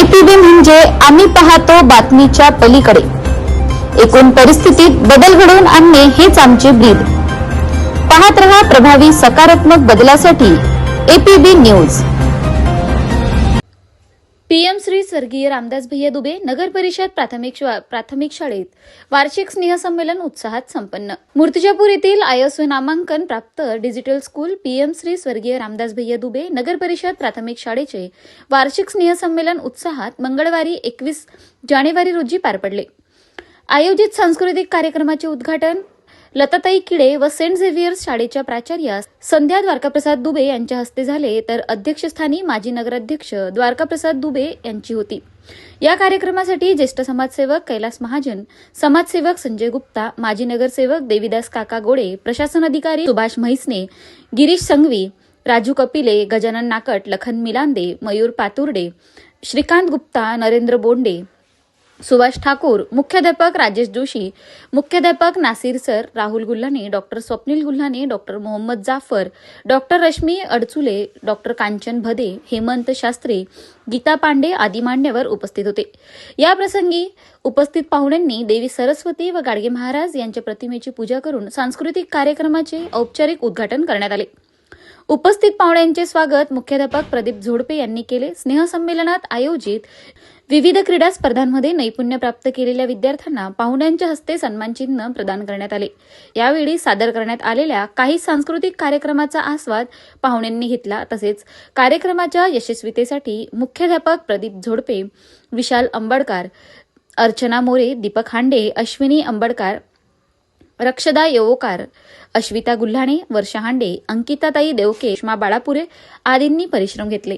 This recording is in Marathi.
एपीबी म्हणजे आम्ही पाहतो बातमीच्या पलीकडे. एकूण परिस्थितीत बदल घडवून आणणे हेच आमचे ब्रीद. पाहत रहा प्रभावी सकारात्मक बदलासाठी एपीबी न्यूज. पीएम श्री स्वर्गीय रामदास भैया दुबे नगर परिषद प्राथमिक शा- प्राथमिक शाळेत वार्षिक स्नेहसंमेलन उत्साहात संपन्न. मूर्तिजापूर येथील आयएसओ नामांकन प्राप्त डिजिटल स्कूल पीएम श्री स्वर्गीय रामदास भैया दुबे नगर परिषद प्राथमिक शाळेचे वार्षिक स्नेहसंमेलन उत्साहात मंगळवारी एकवीस जानेवारी रोजी पार पडले. आयोजित सांस्कृतिक कार्यक्रमाचे उद्घाटन लताताई किडे व सेंट झेव्हियर्स शाळेच्या प्राचार्या संध्या द्वारकाप्रसाद दुबे यांच्या हस्ते झाले तर अध्यक्षस्थानी माजी नगराध्यक्ष द्वारकाप्रसाद दुबे यांची होती. या कार्यक्रमासाठी ज्येष्ठ समाजसेवक कैलास महाजन समाजसेवक संजय गुप्ता माजी नगरसेवक देविदास काका गोडे प्रशासन अधिकारी सुभाष म्हैसने गिरीश संघवी राजू कपिले गजानन नाकट लखन मिलांदे मयूर पातुर्डे श्रीकांत गुप्ता नरेंद्र बोंडे सुभाष ठाकूर मुख्याध्यापक राजेश जोशी मुख्याध्यापक Nasir sir Rahul Gulhane doctor Swapnil Gulhane doctor Mohammed Jafar doctor Rashmi Adchule doctor Kanchan Bhade Hemant Shastri Geeta Pandey आदी मान्यवर उपस्थित होते. या प्रसंगी उपस्थित पाहुण्यांनी देवी सरस्वती व गाडगे महाराज यांच्या प्रतिमेची पूजा करून सांस्कृतिक कार्यक्रमाचे औपचारिक उद्घाटन करण्यात आले. उपस्थित पाहुण्यांचे स्वागत मुख्याध्यापक प्रदीप झोडपे यांनी केले. स्नेहसंमेलनात आयोजित विविध क्रीडा स्पर्धांमध्ये नैपुण्य प्राप्त केलेल्या विद्यार्थ्यांना पाहुण्यांच्या हस्ते सन्मानचिन्ह प्रदान करण्यात आले. यावेळी सादर करण्यात आलेल्या काही सांस्कृतिक कार्यक्रमाचा आस्वाद पाहुण्यांनी घेतला. तसेच कार्यक्रमाच्या यशस्वीतेसाठी मुख्याध्यापक प्रदीप झोडपे विशाल अंबडकार अर्चना मोरे दीपक हांडे अश्विनी अंबडकार रक्षदा येवोकार अश्विता गुल्हाणे वर्षा हांडे अंकिताताई देवके बाळापुरे आदींनी परिश्रम घेतले.